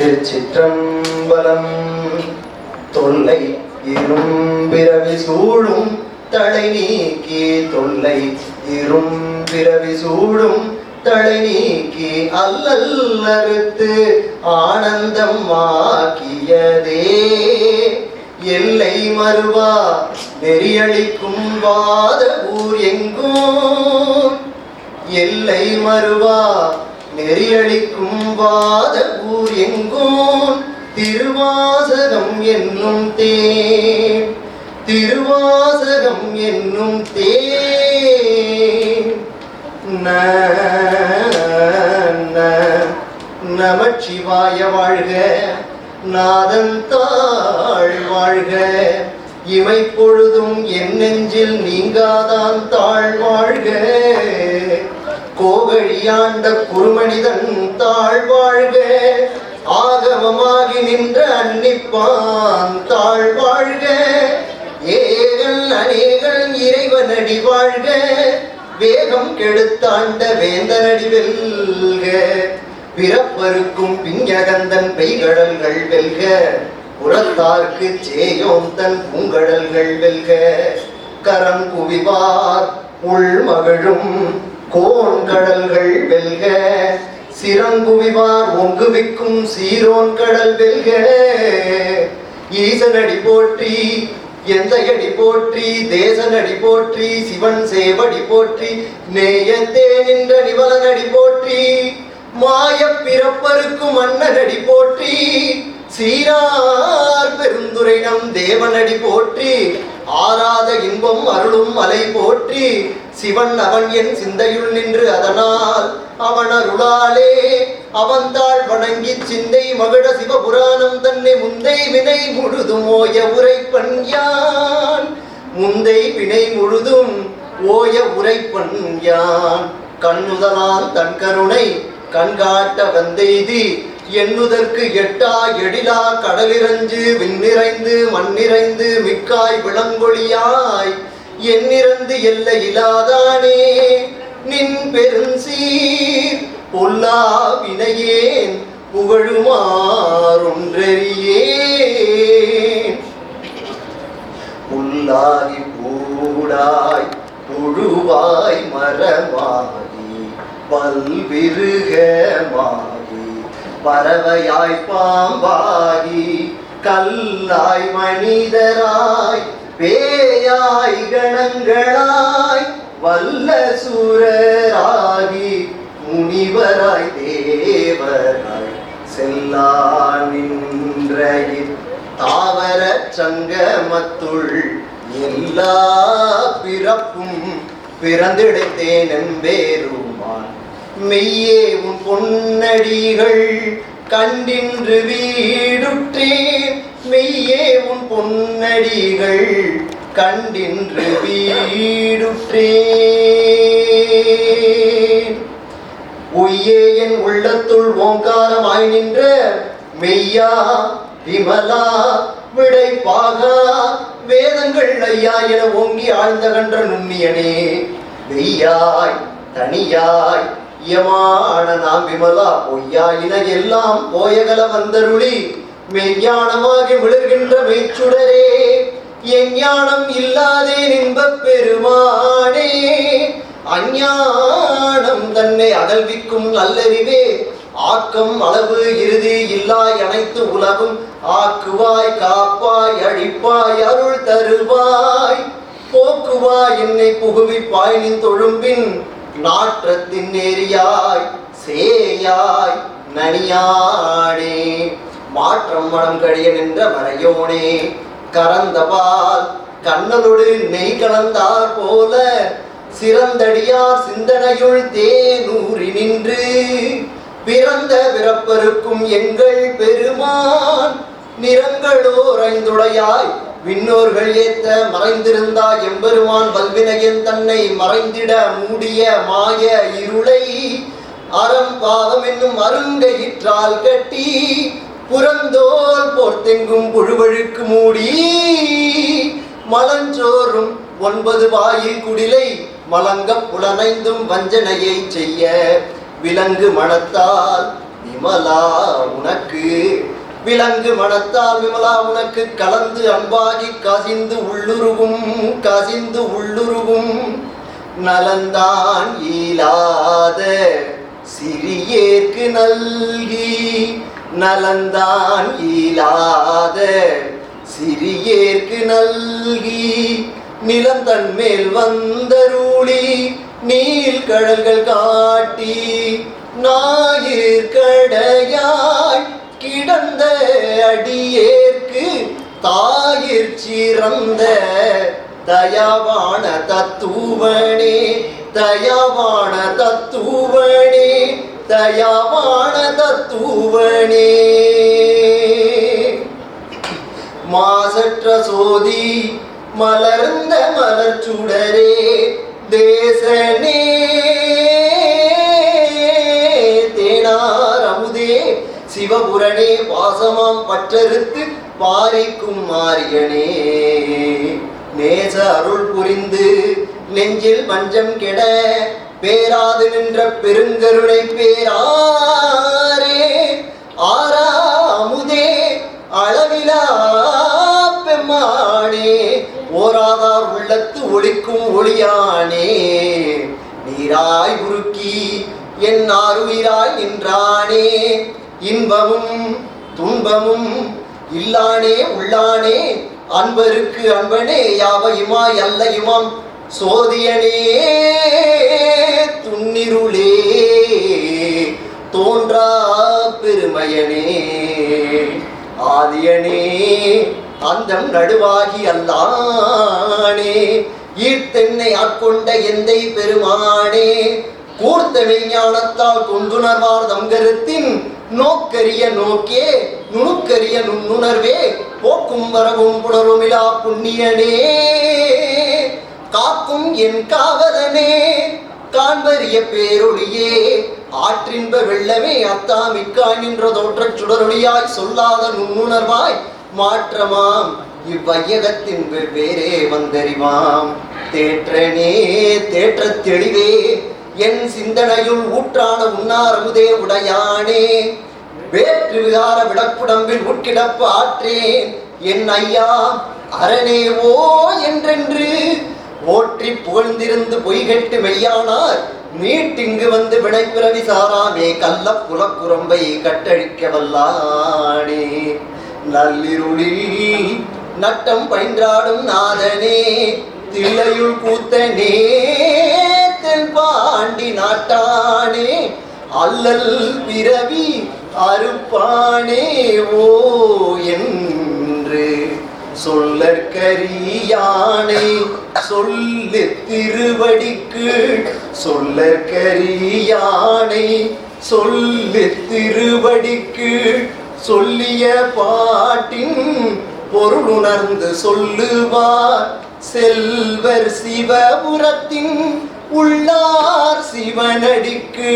திருச்சிற்றம்பலம். தொல்லை இரும் பிறவி சூழும் தலை நீக்கி தொல்லை இரும் பிறவி சூழும் தலை நீக்கி அல்லல் அறுத்து ஆனந்தம் ஆக்கியதே. எல்லை மறுவா நெறியளிக்கும் வாத ஊர் எங்கும். எல்லை மறுவா நெறியளிக்கும் வாத ஊர் எங்கும் திருவாசகம் என்னும் தே திருவாசகம் என்னும் தே நமச்சிவாய வாழ்க. நாதன் தாழ் வாழ்க. இமை பொழுதும் என் நெஞ்சில் நீங்காதான் தாழ் வாழ்க. கோகழியாண்ட குருமனிதன் தாழ் வாழ்க. ஆகமமாகி நின்ற அன்னிப்பான் தாழ் வாழ்க ஏகல் அநேகல் இறைவனடி வாழ்க. வேகம் கெடுத்தாண்ட வேந்தனடி வெல்க. பிறப்பருக்கும் பிஞ்சகந்தன் பெய்கடல்கள் வெல்க. புறத்தார்க்கு சேயோம் தன் பூங்கடல்கள் வெல்க. கரம் குவிவார் உள்மகிழும் கோன் கடல்கள் வெல்க. சிறங்குவிவார் ஒங்குவிக்கும் சீரோன் கடல் வெல்க. ஈசனடி போற்றி எந்தையடி போற்றி தேசனடி போற்றி சிவன் சேவடி போற்றி நேயத்தே நின்ற நிவலனடி போற்றி மாய பிறப்பருக்கும் மன்னனடி போற்றி சீரார் பெருந்துரை நம் தேவனடி போற்றி ஆராத இன்பம் அருளும் மலை போற்றி சிவன் அவன் என் சிந்தையுள் நின்று அதனால் அவன் அருளாலே அவன்தாள் வணங்கி சிந்தை மகிழ சிவபுராணம் தன்னை முந்தை வினை முழுதும் ஓய உரைப்பன் யான்? முந்தை வினை முழுதும் ஓய உரைப்பன் யான்? கண்ணுதலால் தன் கருணை கண்காட்ட வந்தெய்தி எண்ணுதற்கு எட்டா எடிலா கடலிறஞ்சு விண்ணிறைந்து மண்ணிறைந்து மிக்காய் விளங்கொழியாய். எண்ணிறந்து எல்லை இலாதானே நின் பெருஞ்சீர் பொல்லா வினையேன் புகழுமாறொன்றறியேன். புல்லாகி பூடாய் புழுவாய் மரமாகி பல்விருகமாகி பறவையாய் பாம்பாகி கல்லாய் மனிதராய் பேயாய் கணங்களாய் வல்ல சூரராகி முனிவராய் தேவராய் செல்லா நின்ற தாவர சங்கமத்துள் எல்லா பிறப்பும் பிறந்திடத்தேன் எம்பேருமான் மெய்யே உன் பொன்னடிகள் கண்டின்று வீடுற்றேன். மெய்யே உன் பொன்னடிகள் கண்டின்று வீடுற்றே பொய்யே என் உள்ளத்துள் ஓங்காரமாய் நின்ற மெய்யா விமலா விடைப்பாகா வேதங்கள் ஐயா என ஓங்கி ஆழ்ந்த கன்ற நுண்ணியனே வெய்யாய் தனியாய் யமான நாம் விமலா பொய்யாயின எல்லாம் போயகல வந்தருளி மெய்ஞானமாக விழுகின்ற மெய்ச்சுடரே எஞ்ஞானம் இல்லாதே இன்பப் பெருமானே. அஞ்ஞானம் தன்னை அகழ்விக்கும் நல்லறிவே ஆக்கம் அளவு இறுதி இல்லாய் அனைத்து உலகும் ஆக்குவாய் காப்பாய் அழிப்பாய் அருள் தருவாய். போக்குவாய் என்னை புகுவிப்பாய் நின் தொழும்பின் நாற்றத்தின் நெறியாய் சேயாய் நனியாடே மாற்றம் மனம் கழிய நின்ற மறையோனே கரந்தபால் கண்ணலோடு நெய் கலந்தார் போல சிறந்தடியார் சிந்தனையுள் தேனூறி நின்று பிறந்த பிறப்பருக்கும் எங்கள் பெருமான் நிறங்களோரைந்துடையாய் விண்ணோர்கள் ஏத்த மறைந்திருந்தாய் எம்பெருமான் வல்வினையன் தன்னை மறைந்திட மூடிய மாய இருளை அறம் பாவம் என்னும் அருங்கயிற்றால் கட்டி புறந்தோல் போர்த்தெங்கும் புழுவழுக்கு மூடி மலஞ்சோறும் ஒன்பது வாயில் குடிலை மலங்க புலனைந்தும் வஞ்சனையை செய்ய விலங்கு மனத்தால் விமலா உனக்கு. விலங்கு மனத்தால் விமலா உனக்கு கலந்து அன்பாகி கசிந்து உள்ளுருகும் கசிந்து உள்ளுருகும். நலந்தான் ஈலாத சிறியேற்கு நல்கி நலந்தான் இயலாத சிறியேற்கு நல்கி நிலந்தன் மேல் வந்தருளி நீல் கடல்கள் காட்டி ஞாயிற்கடையாய் கிடந்த அடியேற்கு தாயிற் சிறந்த தயாவான தத்துவனே தயாவான தத்துவனே தயாவான தத்துவனே மாசற்ற சோதி மலர்ந்த மலர்ச்சுடரே தேசனே. தேனாரமுதே சிவபுரணே வாசமாம் பற்றறுத்து பாரிக்கும் மாரியனே. நேச அருள் புரிந்து நெஞ்சில் பஞ்சம் கெட பேராது நின்ற பெருங்கருணை பேராரே ஆறாமுதே அளவிலா பெம்மாடே ஓராதார் உள்ளத்து ஒளிக்கும் ஒளியானே நீராய் உருக்கி என் ஆறுயிராய் நின்றானே இன்பமும் துன்பமும் இல்லானே உள்ளானே அன்பருக்கு அன்பனே யாவையுமாய் அல்லையுமாம் சோதியனே. அந்தம் நடுவாகி அல்லானே ஈர்த்தென்னை ஆட்கொண்ட எந்தை பெருமானே கூர்த்த மெய்ஞானத்தால் கொண்டுணர்வார் தம் கருத்தின் நோக்கரிய நோக்கே நுணுக்கரிய நுண்ணுணர்வே போக்கும் வரவும் புணருமிழா புண்ணியனே. காக்கும் என் காவலனே காண்பரிய பேரொழியே ஆற்றின்ப வெள்ளமே அத்தாமிக்காய் நின்ற தோற்றச் சுடரொளியாய் சொல்லாத நுண்ணுணர்வாய் மாற்றமாம். இவ்வையகத்தின் வெவ்வேறே வந்தறிவாம். தேற்றனே தேற்ற தெளிவே என் சிந்தனையுள் ஊற்றான உன்னாரமுதே உடையானே. வேற்று விகார விளக்குடம்பில் உட்கிடப்பு ஆற்றேன். என் ஐயா அரணே ஓ என்றென்று ஓற்றி புகழ்ந்திருந்து பொய்கட்டு மெய்யானார். மீட்டிங்கு வந்து விடைப்பிறவி சாராமே கள்ள புலக்குரம்பை கட்டழிக்க வல்லானே. நள்ளிருளில் நட்டம் பயின்றாடும் நாதனே தில்லையுள் கூத்தனே தென் பாண்டி நாட்டானே அல்லல் பிறவி அறுப்பானே ஓ என்று சொல்லற்கரியானை சொல்லு திருவடிக்கு சொல்லற்கரியானை சொல்லு திருவடிக்கு சொல்லிய பாட்டின் பொருளுணர்ந்து சொல்லுவார். செல்வர் சிவபுரத்தின் உள்ளார் சிவனடிக்கு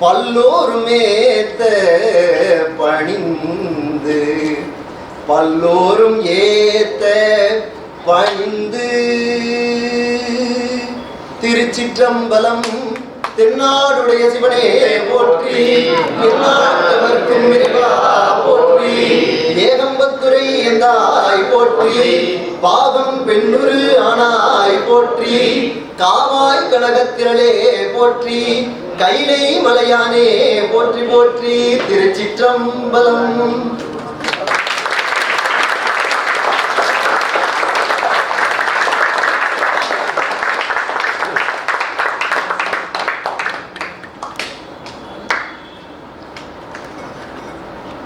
பல்லோருமேத்த பணிந்து. பல்லோரும் ஏத்த பணிந்து. திருச்சிற்றம்பலம் தென்னாடுடைய சிவனே போற்றி எல்லாத்தவர்க்கும் இறைவா போற்றி ஏகம்பத்துரை எந்தாய் போற்றி பாவம் பெண்ணுரு ஆனாய் போற்றி காவாய் கனகத்திரளே போற்றி கைலை மலையானே போற்றி போற்றி திருச்சிற்றம்பலம்.